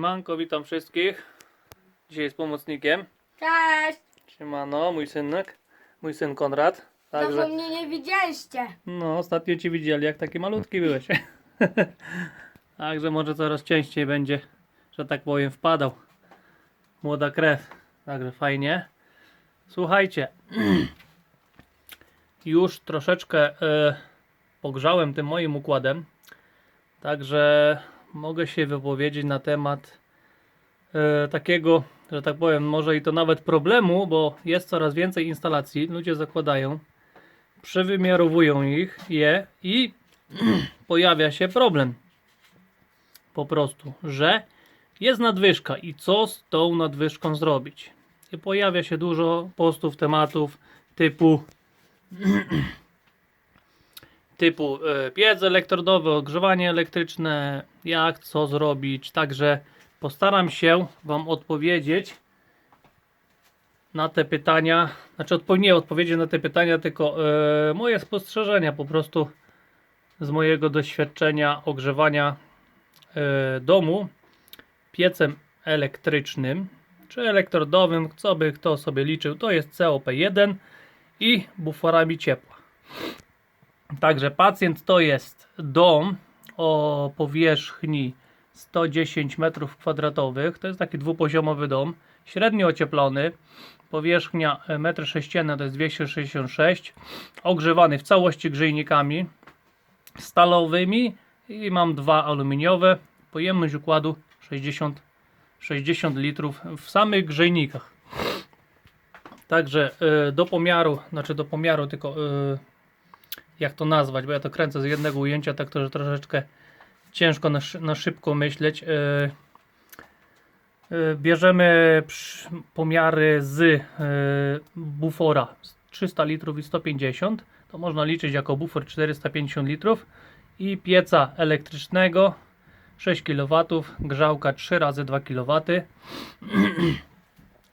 Manko, witam wszystkich. Dzisiaj jest pomocnikiem. Cześć! Siemano, mój synek, mój syn Konrad. Dawno Także, mnie nie widzieliście. no, ostatnio ci widzieli, jak taki malutki byłeś. Także może coraz częściej będzie, że tak powiem, wpadał. Młoda krew. Także fajnie. Słuchajcie, już troszeczkę e, pogrzałem tym moim układem. Także mogę się wypowiedzieć na temat e, takiego, że tak powiem, może i to nawet problemu, bo jest coraz więcej instalacji, ludzie zakładają, przewymiarowują ich, je i pojawia się problem. Po prostu, że jest nadwyżka i co z tą nadwyżką zrobić? I pojawia się dużo postów, tematów typu typu e, piec elektrodowy, ogrzewanie elektryczne, jak, co zrobić. Także postaram się Wam odpowiedzieć na te pytania. Znaczy, odpo- nie odpowiedzieć na te pytania, tylko e, moje spostrzeżenia po prostu z mojego doświadczenia ogrzewania e, domu piecem elektrycznym czy elektrodowym, co by kto sobie liczył, to jest COP1 i buforami ciepła. Także pacjent to jest dom o powierzchni 110 m2. To jest taki dwupoziomowy dom, średnio ocieplony. Powierzchnia 1,6 m to jest 266 ogrzewany w całości grzejnikami stalowymi i mam dwa aluminiowe. Pojemność układu 60, 60 litrów w samych grzejnikach. Także y, do pomiaru, znaczy do pomiaru, tylko y, jak to nazwać, bo ja to kręcę z jednego ujęcia, tak to, że troszeczkę ciężko na, na szybko myśleć. Yy, yy, bierzemy pomiary z yy, bufora 300 litrów i 150, to można liczyć jako bufor 450 litrów i pieca elektrycznego 6 kW, grzałka 3 razy 2 kW.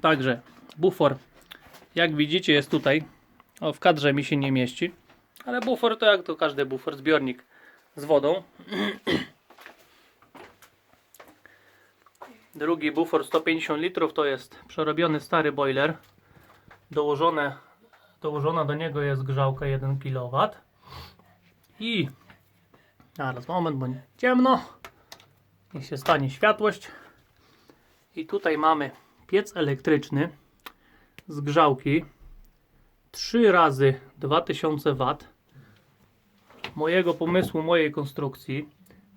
Także bufor, jak widzicie, jest tutaj. O, w kadrze mi się nie mieści. Ale bufor to jak to każdy bufor, zbiornik z wodą. Drugi bufor 150 litrów to jest przerobiony stary boiler. Dołożone, dołożona do niego jest grzałka 1 kW. I zaraz moment, bo ciemno. Niech się stanie światłość. I tutaj mamy piec elektryczny z grzałki 3 razy 2000 W mojego pomysłu, mojej konstrukcji.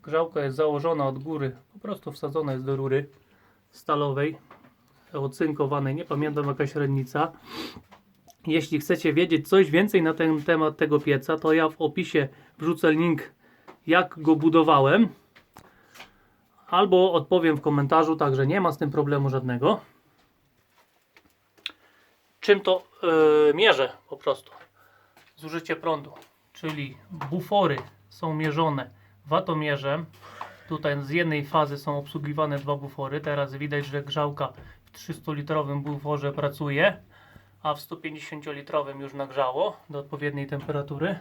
Grzałka jest założona od góry, po prostu wsadzona jest do rury stalowej, ocynkowanej, nie pamiętam jaka średnica. Jeśli chcecie wiedzieć coś więcej na ten temat tego pieca, to ja w opisie wrzucę link jak go budowałem. Albo odpowiem w komentarzu, także nie ma z tym problemu żadnego. Czym to yy, mierzę po prostu? Zużycie prądu czyli bufory są mierzone watomierzem. Tutaj z jednej fazy są obsługiwane dwa bufory. Teraz widać, że grzałka w 300-litrowym buforze pracuje, a w 150-litrowym już nagrzało do odpowiedniej temperatury.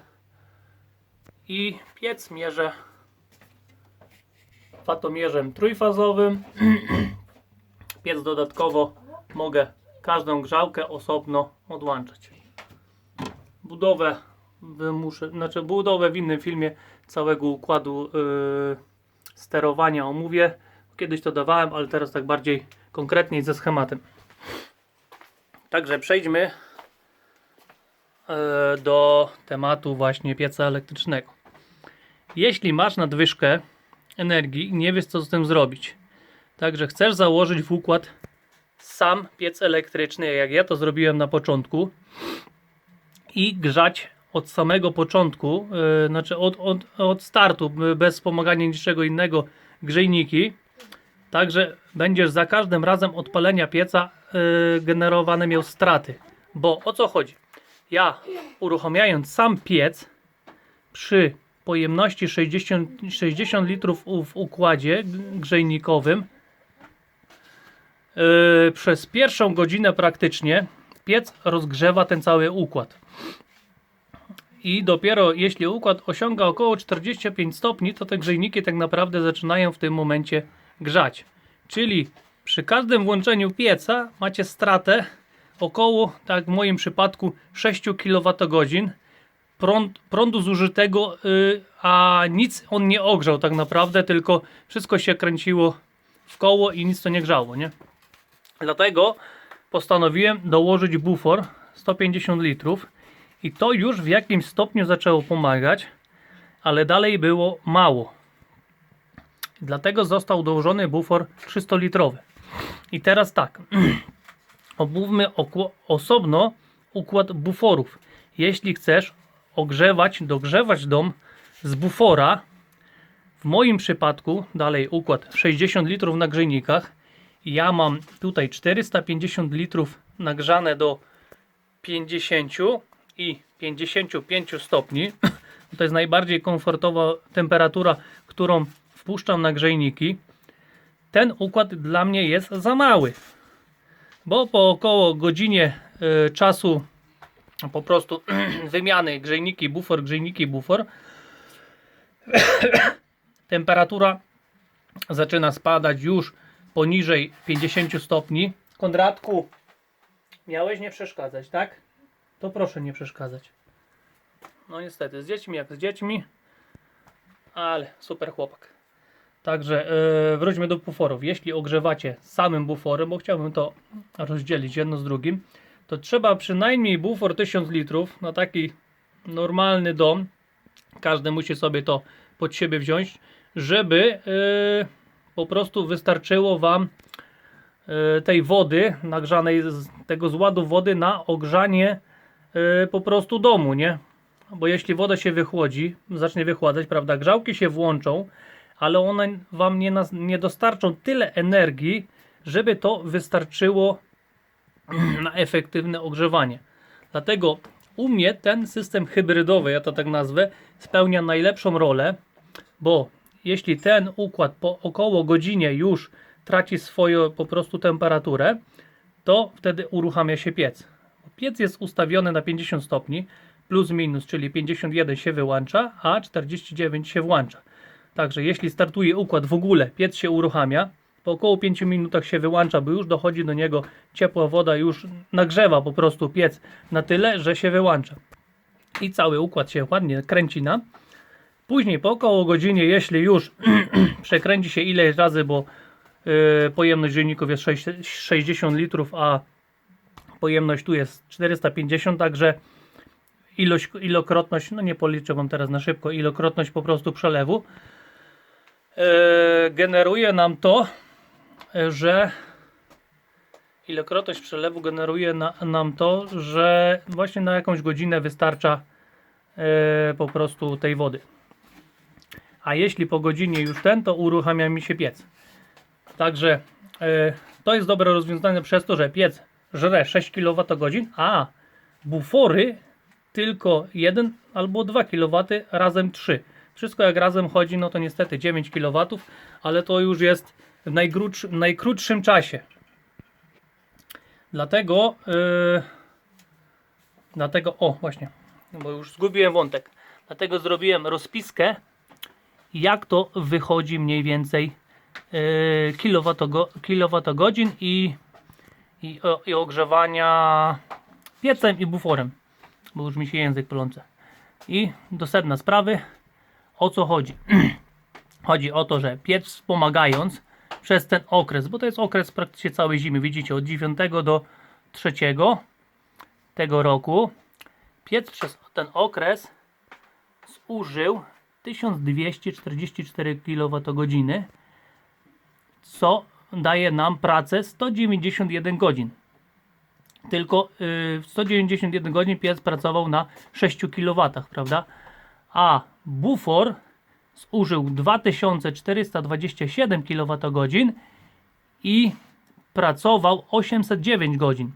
I piec mierzę watomierzem trójfazowym. Piec dodatkowo mogę każdą grzałkę osobno odłączać. Budowę wymuszę, znaczy budowę w innym filmie całego układu yy, sterowania omówię. Kiedyś to dawałem, ale teraz tak bardziej konkretniej ze schematem. Także przejdźmy yy, do tematu właśnie pieca elektrycznego. Jeśli masz nadwyżkę energii i nie wiesz co z tym zrobić, także chcesz założyć w układ sam piec elektryczny, jak ja to zrobiłem na początku i grzać od samego początku, yy, znaczy od, od, od startu, bez wspomagania niczego innego, grzejniki. Także będziesz za każdym razem odpalenia pieca yy, generowane miał straty. Bo o co chodzi? Ja uruchamiając sam piec przy pojemności 60, 60 litrów w układzie grzejnikowym yy, przez pierwszą godzinę praktycznie piec rozgrzewa ten cały układ i dopiero jeśli układ osiąga około 45 stopni, to te grzejniki tak naprawdę zaczynają w tym momencie grzać. Czyli przy każdym włączeniu pieca macie stratę około, tak w moim przypadku, 6 kWh prąd, prądu zużytego, y, a nic on nie ogrzał tak naprawdę, tylko wszystko się kręciło w koło i nic to nie grzało, nie? Dlatego postanowiłem dołożyć bufor 150 litrów i to już w jakimś stopniu zaczęło pomagać, ale dalej było mało. Dlatego został dołożony bufor 300 litrowy. I teraz tak, omówmy osobno układ buforów. Jeśli chcesz ogrzewać, dogrzewać dom z bufora, w moim przypadku, dalej układ 60 litrów na grzejnikach, ja mam tutaj 450 litrów nagrzane do 50 i 55 stopni. To jest najbardziej komfortowa temperatura, którą wpuszczam na grzejniki. Ten układ dla mnie jest za mały, bo po około godzinie y, czasu po prostu wymiany grzejniki, bufor, grzejniki, bufor temperatura zaczyna spadać już poniżej 50 stopni. Konradku, miałeś nie przeszkadzać, tak? To proszę nie przeszkadzać. No niestety, z dziećmi jak z dziećmi, ale super chłopak. Także yy, wróćmy do buforów. Jeśli ogrzewacie samym buforem, bo chciałbym to rozdzielić jedno z drugim, to trzeba przynajmniej bufor 1000 litrów na taki normalny dom. Każdy musi sobie to pod siebie wziąć, żeby yy, po prostu wystarczyło Wam yy, tej wody nagrzanej, tego zładu wody na ogrzanie po prostu domu, nie? Bo jeśli woda się wychłodzi, zacznie wychładzać, prawda, grzałki się włączą, ale one Wam nie, nie dostarczą tyle energii, żeby to wystarczyło na efektywne ogrzewanie. Dlatego u mnie ten system hybrydowy, ja to tak nazwę, spełnia najlepszą rolę, bo jeśli ten układ po około godzinie już traci swoją po prostu temperaturę, to wtedy uruchamia się piec. Piec jest ustawiony na 50 stopni, plus minus, czyli 51 się wyłącza, a 49 się włącza. Także jeśli startuje układ w ogóle, piec się uruchamia, po około 5 minutach się wyłącza, bo już dochodzi do niego ciepła woda, już nagrzewa po prostu piec na tyle, że się wyłącza. I cały układ się ładnie kręci na. Później po około godzinie, jeśli już przekręci się ileś razy, bo yy, pojemność dzienników jest 6, 60 litrów, a pojemność tu jest 450, także ilość, ilokrotność, no nie policzę wam teraz na szybko, ilokrotność po prostu przelewu yy, generuje nam to, yy, że ilokrotność przelewu generuje na, nam to, że właśnie na jakąś godzinę wystarcza yy, po prostu tej wody. A jeśli po godzinie już ten, to uruchamia mi się piec. Także e, to jest dobre rozwiązanie przez to, że piec żre 6 kWh, a bufory tylko 1 albo 2 kW, razem 3. Wszystko jak razem chodzi, no to niestety 9 kW, ale to już jest w najkrótszym, czasie. Dlatego, e, dlatego, o właśnie, bo już zgubiłem wątek. Dlatego zrobiłem rozpiskę jak to wychodzi mniej więcej yy, kilowatogo, kilowatogodzin i, i, i ogrzewania piecem i buforem, bo już mi się język plące. I do sedna sprawy, o co chodzi? chodzi o to, że piec wspomagając przez ten okres, bo to jest okres praktycznie całej zimy, widzicie, od 9 do 3 tego roku, piec przez ten okres zużył 1244 kWh, co daje nam pracę 191 godzin. Tylko yy, 191 godzin piec pracował na 6 kW, prawda? A bufor zużył 2427 kWh i pracował 809 godzin.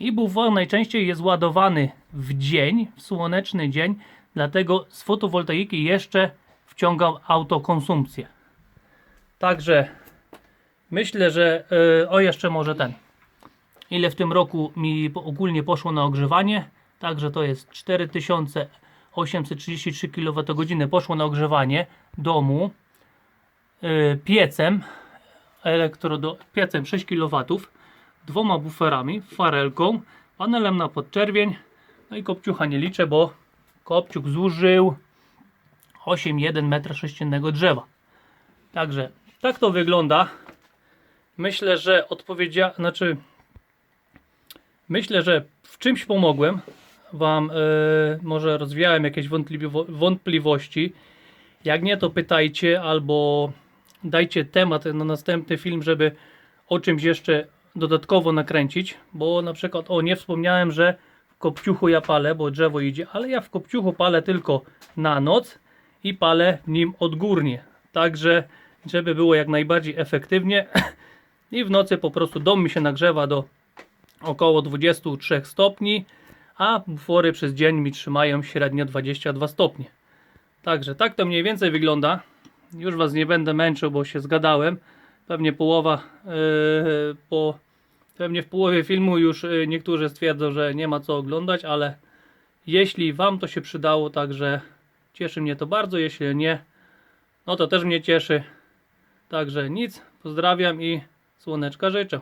I bufor najczęściej jest ładowany w dzień, w słoneczny dzień, dlatego z fotowoltaiki jeszcze wciągam autokonsumpcję. Także myślę, że yy, o jeszcze może ten. Ile w tym roku mi ogólnie poszło na ogrzewanie? Także to jest 4833 kWh poszło na ogrzewanie domu yy, piecem elektrodo, piecem 6 kW, dwoma buferami, farelką, panelem na podczerwień, no i kopciucha nie liczę, bo kopciuk zużył 8,1 m3 drzewa. Także tak to wygląda. Myślę, że odpowiedzia, znaczy myślę, że w czymś pomogłem Wam, e, może rozwiałem jakieś wątpliwo- wątpliwości. Jak nie, to pytajcie albo dajcie temat na następny film, żeby o czymś jeszcze dodatkowo nakręcić, bo na przykład, o nie wspomniałem, że w kopciuchu ja palę, bo drzewo idzie, ale ja w kopciuchu palę tylko na noc i palę w nim odgórnie. Także, żeby było jak najbardziej efektywnie i w nocy po prostu dom mi się nagrzewa do około 23 stopni, a bufory przez dzień mi trzymają średnio 22 stopnie. Także tak to mniej więcej wygląda. Już Was nie będę męczył, bo się zgadałem. Pewnie połowa yy, po pewnie w połowie filmu już yy, niektórzy stwierdzą, że nie ma co oglądać, ale jeśli Wam to się przydało, także cieszy mnie to bardzo. Jeśli nie, no to też mnie cieszy. Także nic, pozdrawiam i słoneczka życzę.